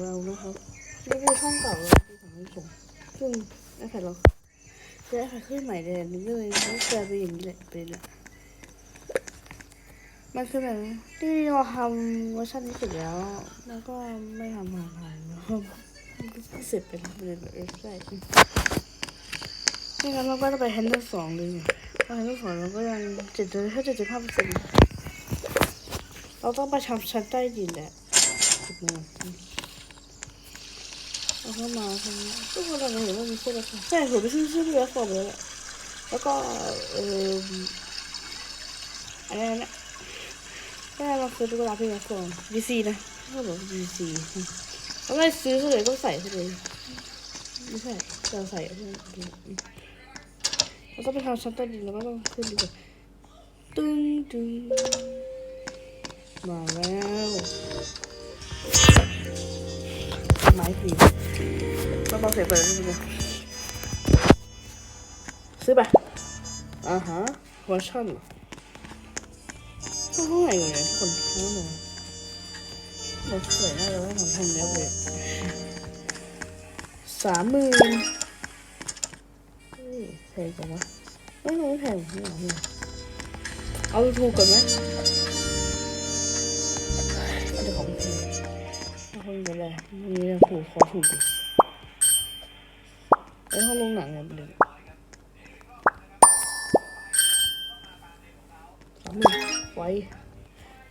เรานะครับนี่คือช่องเก่าเราที่สองพันสองซึ่งไอ้แผ่นเราจะไอ้แผ่นขึ้นใหม่เลยนี่เลยไม่เจอไปอย่างนี้แหละเป็นละมันคือแบบที่เราทำเวอร์ชันนี้เสร็จแล้ว แล้วก็ไม่ทำผ่านๆแล้วมันก็เสร็จไปแล้วเลยแบบเออใช่ไม่งั้นเราก็จะไปแฮนดิลสองเลยเนี่ยเพราะแฮนดิลสองเราก็ยังเจ็ดแค่เจ็ดสิบห้าเปอร์เซ็นต์เราต้องไปทำชั้นใต้ดินแหละจุดนึง แล้วก็มาทำก็พอเราเห็นว่ามีเสื้อราคาใช่ผมไปซื้อเสื้อที่ราคาเลยแหละแล้วก็เอออะไรนะแค่เราซื้อตุ๊กตาพี่ราคาดีซีนะเขาบอกดีซีแล้วไม่ซื้อเท่าไหร่ก็ใส่เท่าไหร่ไม่ใช่เราใส่เพื่อนแล้วก็ไปทำชั้นใต้ดินแล้วก็ต้องขึ้นดีกว่าตึ้งตึ้งมาแล้วไม้ผี ต้องบอกเสียงเปิดนิดนึงซื้อไปอ่าฮะวอชั่นเหรอเท่าไหร่กันเนี่ยทุกคนเท่าไหร่เราสวยน่าจะได้ของทำแล้วเลยสามหมื่นเฮ้ยแพงจังวะไม่ไม่แพงไม่เอาเอาเอาถูกกันไหมเอาแต่ของแพงเอาคนกันเลยมีเรื่ถูกขอถูก ไอ้ห้องลงหนังเนี่ยประเด็นสามหมื่นไฟ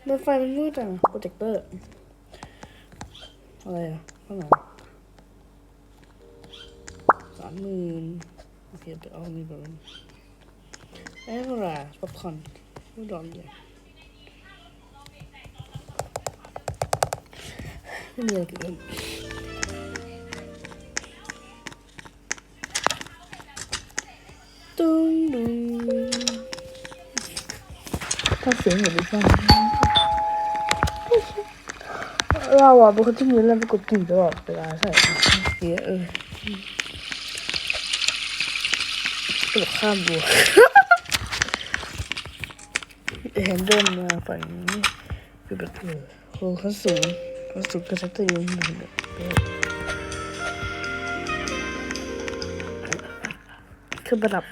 เดินไฟมันมืดอะโปรเจคเตอร์ อะไรอะข้างหลังสามหมื่นโอเคไปเอานี่ก่อนไอ้เท่าไหร่ป๊อปคอร์นไม่ดอนใหญ่ไม่มีอะไรเกิดขึ้น เสียงอย่างนี้ฟังเราอะเป็นคนที่มีเรื่องไปกติตลอดเวลาใส่เสียเออตกข้ามบัวเห็นเดินมาฝั่งนี้คือแบบเออโหเขาสูงเขาสูงกระชับตัวยืนหนึ่งแบบคือระดับ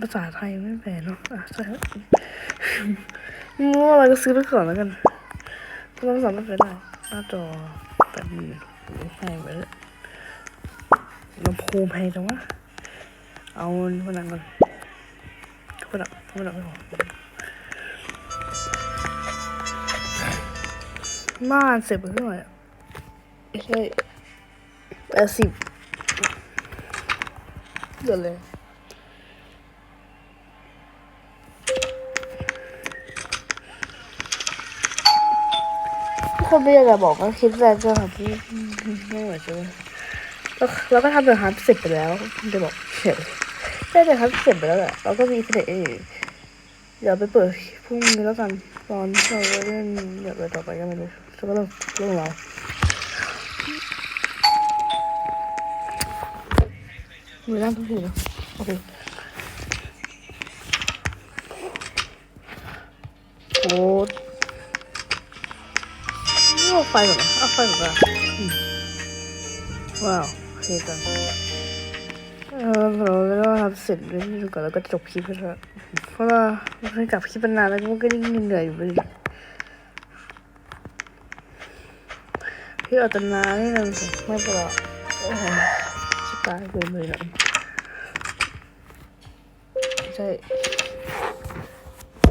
ภาษาไทยไม่แปลเนาะอะใช่ มั่วอะไรก็ซื้อไปก่อนแล้วกันเพราะภาษาไม่เป็นไรหน้าจอแปดหมื่นไฟไปแล้วลำโพงแพงจังวะเอาพนังก่อนพนังพนังไม่พอม่านเสร็จไปเท่าไหร่ไม่ใช่แปดสิบเดือนเลย คนไม่อยากจะบอกว่าคิดอะไรจะทำที่ไม่ไหวใช่ไหมแล้วเราก็ทำเดือดฮัทเสร็จไปแล้วจะบอกเฉยได้เดือดฮัทเสร็จไปแล้วแหละเราก็มีเพลงอื่นเดี๋ยวไปเปิดพรุ่งนี้แล้วกันตอนที่เราเล่นเดี๋ยวไปต่อไปก็ไม่รู้แล้วก็เรื่องเรื่องเรามีร่างทุกทีนะโอเคโอ้ เอาไฟก่อนเอาไฟก่อนว้าวโอเคกันเออเราทำเสร็จแล้วนี่ก่อนแล้วก็จบคลิปไปแล้วเพราะว่าเราเคยกลับคลิปนานแล้วก็ยังเหนื่อยอยู่เลยพี่อัตนานี่นึงสิไม่เป็นไรโอ้โหชิบายเลยเลยนะใช่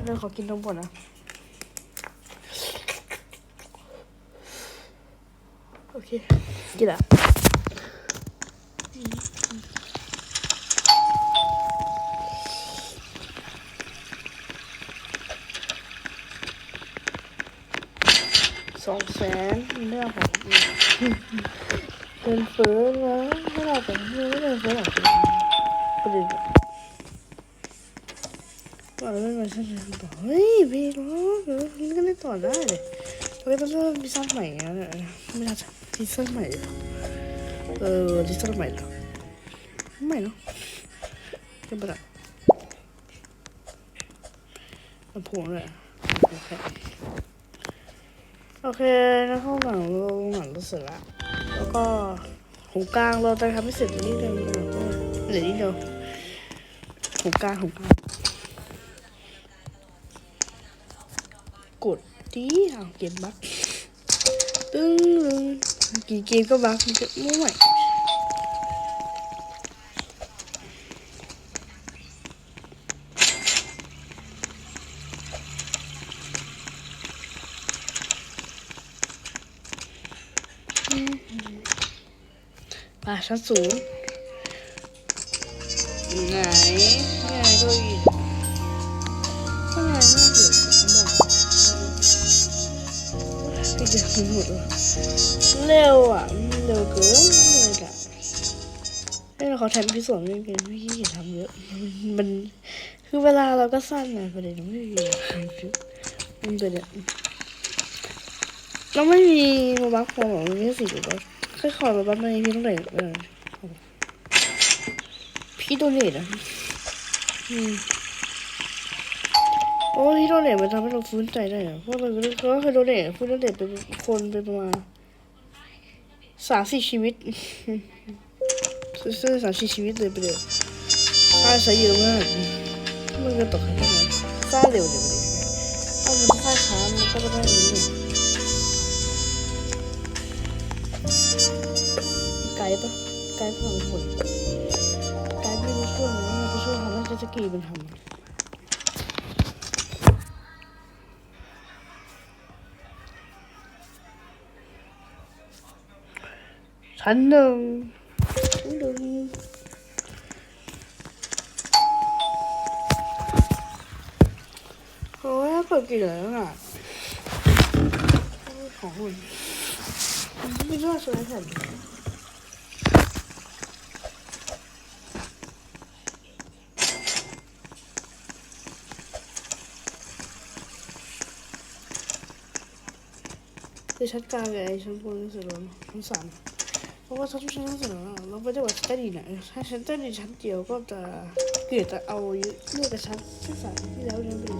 เรื่องขอกินทั้งหมดนะ โอเคกินละสองแสนเรื่องของเงินเฟ้อแล้วไม่เราเป็นเรื่องเงินเฟ้อหรอกประเด็นว่าเราไม่มาใช่ไหมต่อเฮ้ยพี่น้องเดี๋ยวมันก็ได้ต่อได้เลยเราไม่ต้องเริ่มพิซซ่าใหม่นะไม่น่าจะ พิซซ่าใหม่เออพิซซ่าใหม่เหรอใหม่เนาะยังไม่ได้ลำโพงเลยโอเคโอเคแล้วห้องหลังโรงหลังก็เสร็จละแล้วก็หูกลางเราจะทำให้เสร็จนิดนึงเหลือนิดเดียวหูกลางหูกลางกดดีเอาเกมบักตึ้งตึ้งกี่เกม ก็บักมันจะไม่ไหว พี่จะหมดเร็วอะเร็วเกินเลยอะให้เราขอแทนพี่สวนไม่เป็นพี่ขี้เกียจทำเยอะมันคือเวลาเราก็สั้นนะประเด็นไม่มีมันเป็นเนี่ยเราไม่มีโมบักพอหรอมันไม่สิหรือว่าแค่ขอโมบักมาพี่ต้องไหนเออพี่โดเนทอะอืม โอ้พี่โดเนทมันทำให้เราฟื้นใจได้อะเพราะเราก็เคยโดเนทฟื้นโดเนทเป็นคนเป็นประมาณสามสี่ชีวิตซึ่งสามสี่ชีวิตเลยไปเลยค่าใช้เยอะมากมันก็ตกให้ได้ค่าเร็วเลยไปเลยถ้ามันค่าช้ามันก็ไม่ได้เองไกด์ปะไกด์พลังผลไกด์ไม่รู้ช่วยนะมันจะช่วยทำให้เจตสกีมันทำ ชั้นหนึ่งชั้นหนึ่งโอ้ยเปิดกี่แล้วอะโอ้ยของคุณไม่รู้ ว่าสวยแค่ไหนคือชั้นกลาชั้นชั้นสามเพราะว่าชั้นชั้นเสนอเราไม่ได้ว่าชั้นดีนะถ้าชั้นใต้ดินชั้นเดียวก็จะเกิดจะเอาเลือกกับชั้นชั้นสามที่แล้วยังเป็น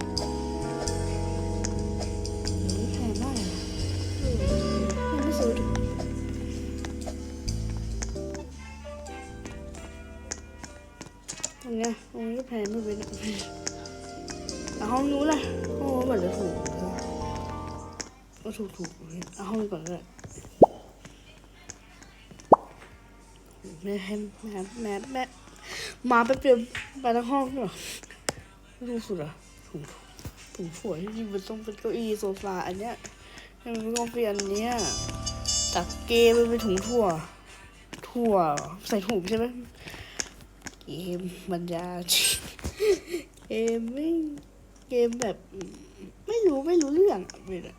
แพงมากเลยไม่ซื้อดิยังไงตรงนี้ก็แพงไม่เป็นแต่ห้องนู้นล่ะห้องนู้นเหมือนจะถูกก็ถูกถูกเอาห้องนี้ก่อนก็ได้ แม่ให้แม่แม่แม่มาไปเปลี่ยนไปทั้งห้องเหรอรู้สุดอะถุงถุงถั่วที่จริงมันต้องเป็นเก้าอี้โซฟาอันเนี้ยให้มันต้องเปลี่ยนเนี้ยจากเกมมันเป็นถุงถั่ว ถั่วใส่ถุงใช่ไหมเกมบรรยาเกมไม่เกมแบบ ไม่รู้ไม่รู้เรื่องอะเป็นะ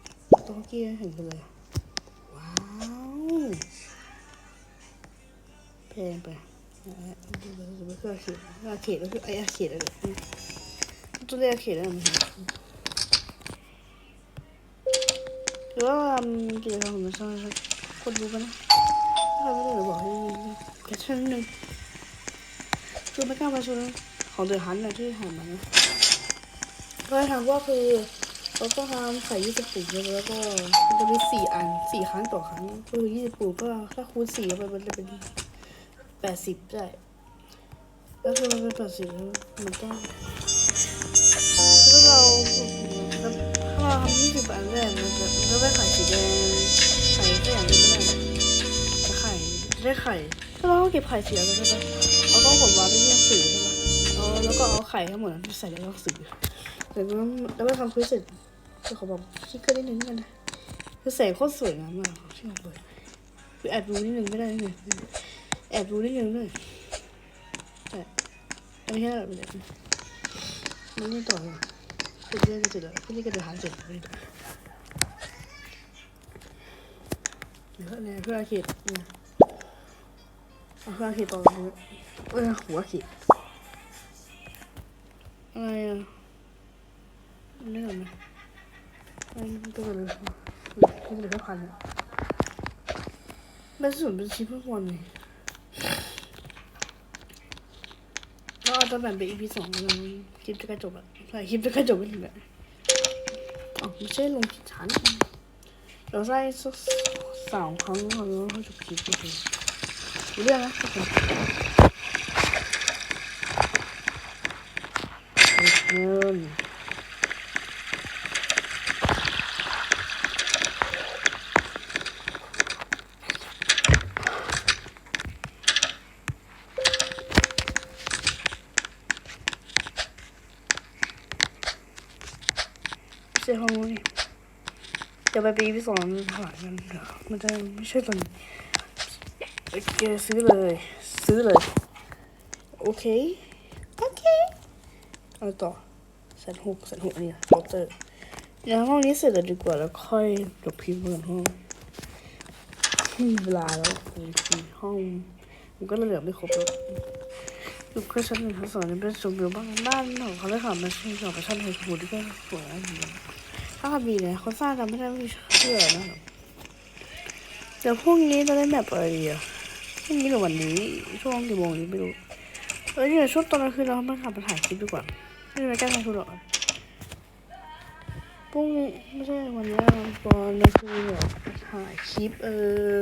ต้องเกมเห็นไปเลย ว้าว แพงไปนะฮะจะไม่เคยเขียนอาเขตก็คือไอ้อาเขตอะไรตัวเรียกอาเขตอะไรมันหรือว่ากิจกรรมของมันสร้างคนรู้กันนะถ้าไม่ได้หรือบอกให้แคชชั่นหนึ่งคือไม่กล้ามาชนของเดือะฮันนะที่หันมานะก็ทำว่าคือเราก็ทำไข่ยี่สิบปุ่มแล้วก็จะมีสี่อันสี่ครั้งต่อครั้งคือยี่สิบปุ่มก็ถ้าคูณสี่ไปมันจะเป็น ปดสิบได้ก็คือมันเป็นแปดสิบมันก็ถ้าเราถ้าเราทำยี่สิบอันแรกมันจะก็ได้ไข่สีแดงไข่แค่อย่างไม่ได้นะแต่ไข่ได้ไข่ถ้าเราเก็บไข่เสียไปใช่ปะเราต้องกดวางไปที่หนังสือใช่ปะเอาแล้วก็เอาไข่ทั้งหมดใส่ในหนังสือแต่แล้วแล้วไปทำคุยเสร็จจะขอบอกชิคเกอร์นิดนึงกันนะคือแสงโคตรสวยงามมากชอเลยคือแอบดูนิดนึงไม่ได้ไงแอบดูนิดนึงด้วยแต่อันนี้แค่แบบนี้มันนี่ต่อเลยคือเรื่องก็เสร็จแล้วคือนี่ก็จะหาเสร็จเลยเดี๋ยวเนี่ยเพื่อเขตเนี่ยเพื่อเขตต่อเลยเอ้ยหัวเขตอะไรอะนี่เหรอเนี่ยมันตัวเลยคือเลือแค่พันอะเป็นส่วนเป็นชิ้นทุกวันเลย เอาตัวแบ่งเป็น EP สองเลยคลิปจะใกล้จบแล้วใช่คลิปจะใกล้จบไปถึงแล้วอ๋อไม่ใช่ลงชั้นเราใส่สามครั้งแล้วก็จบคลิปโอเคเรื่องนะทุกคนเงินไม่ใช่ห้องนี้ เดี๋ยว ไปปีที่สองหากันเดี๋ยวมันจะไม่ใช่ตอนโอเคซื้อเลย ซื้อเลย โอเค โอเค เอาต่อแสนหกแสนหกอันนี้เคาน์เตอร์เดี๋ยวห้องนี้เสร็จแล้วดีกว่าแล้วค่อยจบพิมพ์กันห้องมีเวลาแล้วคือห้องมันก็เหลือไม่ครบแล้วอยู่แค่ชั้นหนึ่งชั้นสองนี่เป็นชมวิวบ้านบ้านของเขาเลยค่ะมาชื่อกับชั้นไฮคูที่ก็สวยนะ ถ้าขับดีเนี่ยคนสร้างจำไม่ได้ว่ามีชื่อนะครับเดี๋ยวพรุ่งนี้จะเล่นแบบอะไรดีอะพรุ่งนี้หรือวันนี้ช่วงกี่โมงนี้ไม่รู้เออเนี่ยวช่วงตอนกลางคืนเรามาขับไปถ่ายคลิปดีกว่าไม่ได้ไปแก้กลางคืนหรอกพรุ่งนี้ไม่ใช่วันนี้ตอนกลางคืนเนี่ยถ่ายคลิปเออ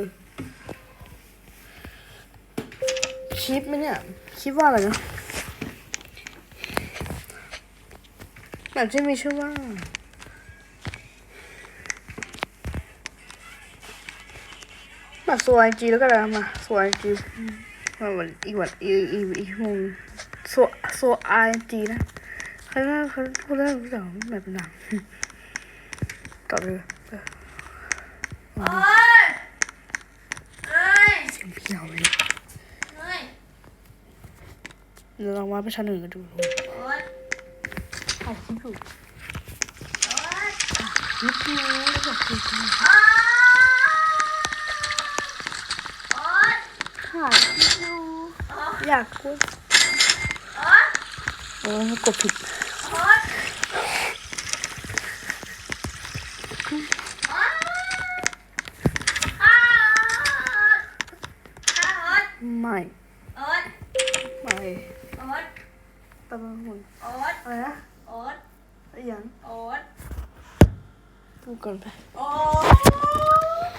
คลิปไหมเนี่ยคลิปว่าอะไรนะแบบที่มีชื่อว่า มาสวยจีแล้วก็ได้มาสวยจีมาวันอีกวันอีกอีกอีกมุมสวยสวยไอจีนะเขาเรียกเขาพูดเรื่องเรื่องแบบหนังต่อเลยโอ๊ยเอ้ยเสียงเพียวเลยเอ้ยเดี๋ยวเราว่าไปชั้นหนึ่งกันดูโอ๊ยถ่ายคลิปอยู่โอ๊ยคลิปอยู่แล้วแบบคลิปอยู่ โอ๊ยโอ๊ย ถ่ายอยากกดโอ๊ยเออกดผิดโอ๊ยโอ๊ยอ้าวอ้าวโอ๊ยไม่โอ๊ยไม่โอ๊ตะบังหุ่นโอ๊ยอะไรนะโอ๊ยอย่างโอ๊ยพูดก่อนไป โอ๊ย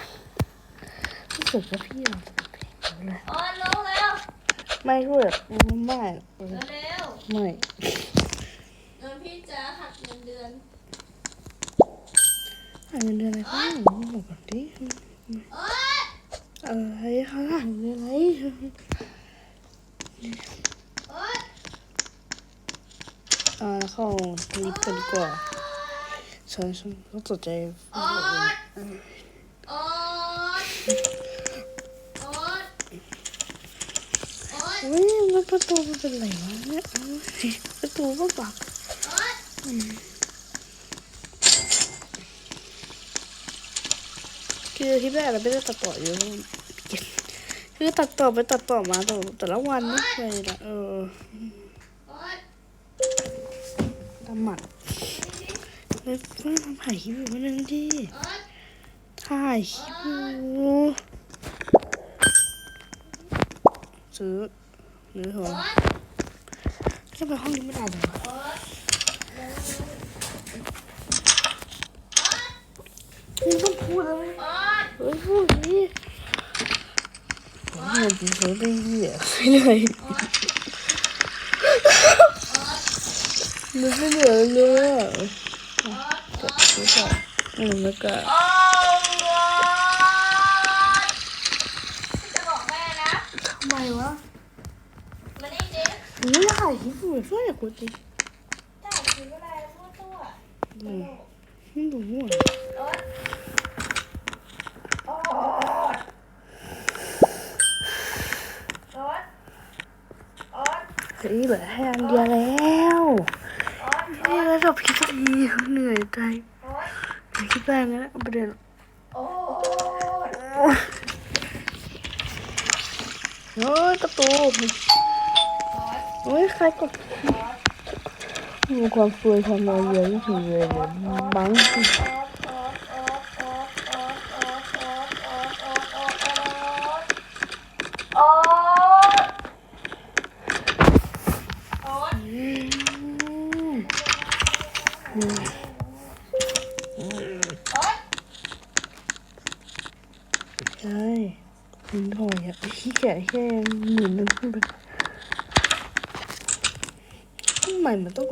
รู้สึกว่าพี่เราจะเป็นเพลงเลย โอ๊ยลงเร็ว ไม่รู้แบบไม่เออเร็วไม่เงินพี่จะหักเงินเดือนหาเงินเดือนอะไรเขาบอกก่อนดิโอ๊ยอะไรเขาหาเงินเดือนอะไรโอ๊ยอ่าแล้วเข้าลิฟต์กันดีกว่าฉันฉันต้องสนใจ โอ๊ยโอ๊ยโอ๊ยโอ๊ยเฮ้ยมันประตูมันเป็นไรวะเนี่ยประตูก็บักคือที่แรกเราไม่ได้ตัดต่อเยอะคือตัดต่อไปตัดต่อมาแต่แต่ละวันไม่เคยละเออโอ๊ยทำหมันแล้วก็ทำถ่ายคลิปอยู่คนนึงดิถ่ายคลิปอยู่ซื้อ เนื้อหอมโอ๊ยจะไปห้องนี้ไม่ได้เลยวะโอ๊ยไม่ต้องพูดเลยโอ๊ยเฮ้ยพูดดิผมเนี่ยจริงๆได้เหี้ยไม่เลยมันไม่เหลือเลยอะจับไม่จับอืมแล้วก็โอ๊ยจะบอกแม่นะทำไมวะ ดิไม่ได้ถ่ายคลิปอยู่ช่วยอย่าพูดดิได้คืออะไรพูดตัวอืมไม่รู้อะโอ๊ยโอ๊ยโอ๊ยโอ๊ยเฮ้ยเหลือแค่อันเดียวแล้วโอ๊ยเฮ้ยแล้วจบคลิปสักทีเหนื่อยใจคิดวคิดแป้งนะประเด็นโอ้ยประตู เฮ้ยใครกดมีความสวยความมาเยอะที่สุดเลยเนี่ยบังโอ๊ยโอ๊ยอืมโอ๊ยอะไรอะขี้แก่แค่หมื่นนึ่งขึ้นไป ทำไมมันต้อ